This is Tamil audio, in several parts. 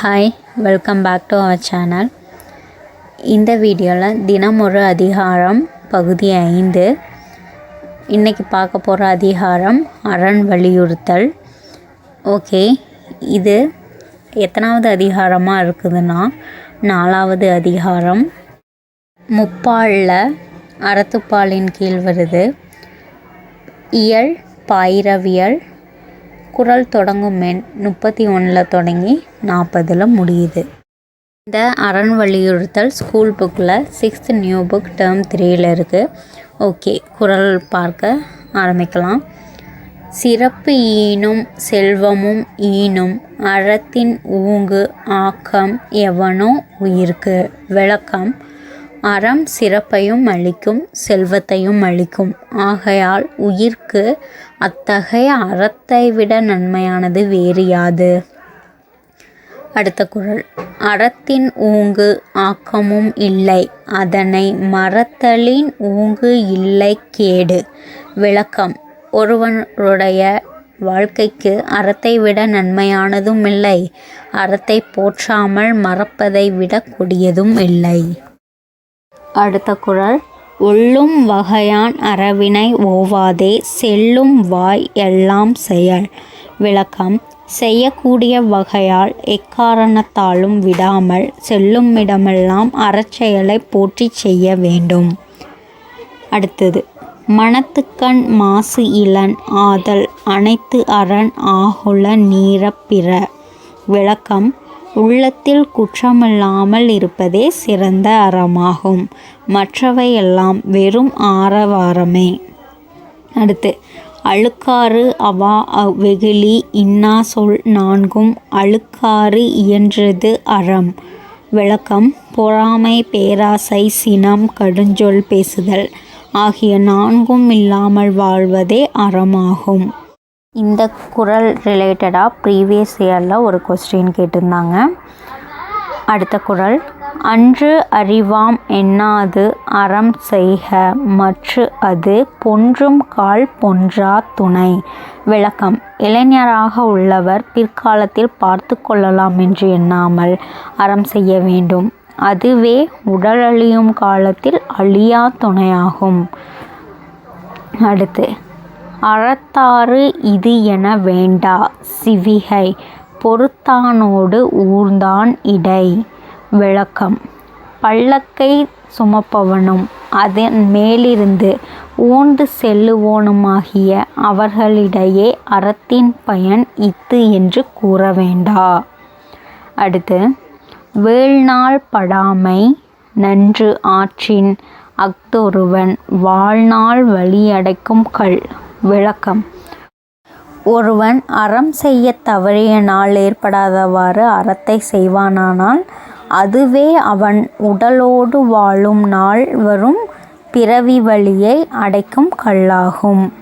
Hi welcome back to our channel இந்த வீடியோவில் தினம் ஒரு அதிகாரம் பகுதி ஐந்து. இன்றைக்கி பார்க்க போகிற அதிகாரம் அரண் வலியுறுத்தல். ஓகே இது எத்தனாவது அதிகாரமாக இருக்குதுன்னா நாலாவது அதிகாரம். முப்பாலில் அறத்துப்பாலின் கீழ் வருது. இயல் பாயிரவியல் குரல் தொடங்கும் எண் முப்பத்தி ஒன்றில் தொடங்கி நாற்பதில் முடியுது. இந்த அரண் வலியுறுத்தல் ஸ்கூல் புக்கில் சிக்ஸ்த் நியூ புக் டேர்ம் த்ரீயில் இருக்குது ஓகே குறள் பார்க்க ஆரம்பிக்கலாம். சிறப்பு ஈனும் செல்வமும் ஈனும் அறத்தின் ஊங்கு ஆக்கம் எவனோ உயிர்க்கு. விளக்கம் அறம் சிறப்பையும் அளிக்கும் செல்வத்தையும் அளிக்கும். ஆகையால் உயிர்க்கு அத்தகைய அறத்தை விட நன்மையானது வேறு யாது? அடுத்த குரல். அறத்தின் ஊங்கு ஆக்கமும் இல்லை. அதனை மறத்தலின் ஊங்கு இல்லை கேடு. விளக்கம். ஒருவனுடைய வாழ்க்கைக்கு அறத்தை விட நன்மையானதும் இல்லை. அறத்தை போற்றாமல் மறப்பதை விட கொடியதும் இல்லை. அடுத்த குரல். ஒள்ளும் வகையான் அறவினை ஓவாதே செல்லும் வாய் எல்லாம் செயல் விளக்கம். செய்யக்கூடிய வகையால் எக்காரணத்தாலும் விடாமல் செல்லும் இடமெல்லாம் அறச்செயலை போற்றி செய்ய வேண்டும் அடுத்தது. மனத்துக்கண் மாசு இளன் ஆதல் அனைத்து அரண் ஆகுல நீரப்பிற விளக்கம். உள்ளத்தில் குற்றமில்லாமல் இருப்பதே சிறந்த அறமாகும். மற்றவையெல்லாம் வெறும் ஆரவாரமே. அடுத்து அழுக்காறு அவா வெகுளி இன்னா சொல் நான்கும் அழுக்காறு இயன்றது அறம். விளக்கம் பொறாமை பேராசை சினம் கடுஞ்சொல் பேசுதல் ஆகிய நான்கும் இல்லாமல் வாழ்வதே அறமாகும். இந்த குரல் ரிலேட்டடாக ப்ரீவியஸ் இயரில் ஒரு கொஸ்டின் கேட்டிருந்தாங்க. அடுத்த குரல் அன்று அறிவாம் எண்ணாது அறம் செய்க மற்று அது பொன்றும் கால் பொன்றா துணை விளக்கம் இளைஞராக உள்ளவர் பிற்காலத்தில் பார்த்து கொள்ளலாம் என்று எண்ணாமல் அறம் செய்ய வேண்டும். அதுவே உடல் அழியும் காலத்தில் அழியா துணையாகும் அடுத்து அறத்தாறு இது என வேண்டா சிவிகை. பொறுத்தானோடு ஊர்ந்தான் இடை. விளக்கம். பல்லக்கை சுமப்பவனும் அதன் மேலிருந்து ஊர்ந்து செல்லுவோனுமாகிய அவர்களிடையே அறத்தின் பயன் இத்து என்று கூற வேண்டா. அடுத்து வேள்நாள் படாமை நன்று ஆற்றின் அஃதொருவன் வாழ்நாள் வழியடைக்கும் கல். விளக்கம். ஒருவன் அறம் செய்ய தவறிய நாள் ஏற்படாதவாறு அறத்தை செய்வானானால் அதுவே அவன் உடலோடு வாழும் நாள் வரும் பிறவி வழியை அடைக்கும் கல்லாகும்.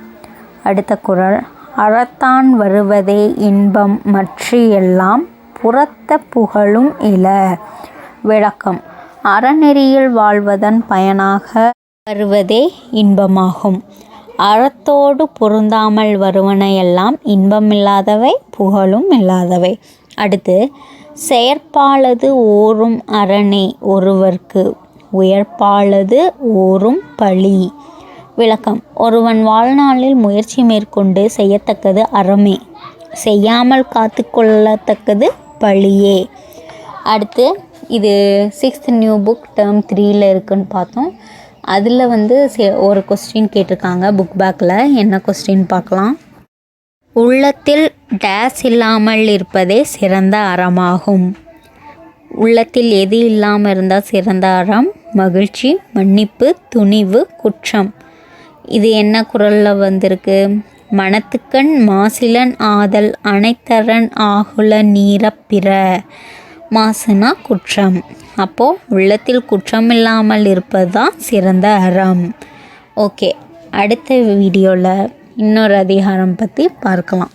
அடுத்த குரல். அறத்தான் வருவதே இன்பம் மற்ற எல்லாம் புறத்த புகழும் இல. விளக்கம். அறநெறியில் வாழ்வதன் பயனாக வருவதே இன்பமாகும். அறத்தோடு பொருந்தாமல் வருவனையெல்லாம் இன்பமில்லாதவை புகழும் இல்லாதவை. அடுத்து செயற்பாலது ஓரும் அரணே ஒருவர்க்கு உயர்ப்பாலது ஓரும் பழி. விளக்கம் ஒருவன் வாழ்நாளில் முயற்சி மேற்கொண்டு செய்யத்தக்கது அறமே. செய்யாமல் காத்து கொள்ளத்தக்கது பழியே. அடுத்து இது சிக்ஸ்த் நியூ புக் டேர்ம் த்ரீயில் இருக்குன்னு பார்த்தோம். அதில் வந்து ஒரு கொஸ்டின் கேட்டிருக்காங்க புக் பேக்கில் என்ன கொஸ்டின் பார்க்கலாம்? உள்ளத்தில் டேஸ் இல்லாமல் இருப்பதே சிறந்த அறமாகும். உள்ளத்தில் எது இல்லாமல் இருந்தால் சிறந்த அறம்? மகிழ்ச்சி மன்னிப்பு துணிவு குற்றம். இது என்ன குரலில் வந்திருக்கு? மனத்துக்கண் மாசிலன் ஆதல் அனைத்தரன் ஆகுல நீரப்பிற மாசுனா குற்றம். அப்போது உள்ளத்தில் குற்றம் இல்லாமல் இருப்பது தான் சிறந்த அறம். ஓகே அடுத்த வீடியோவில் இன்னொரு அதிகாரம் பற்றி பார்க்கலாம்.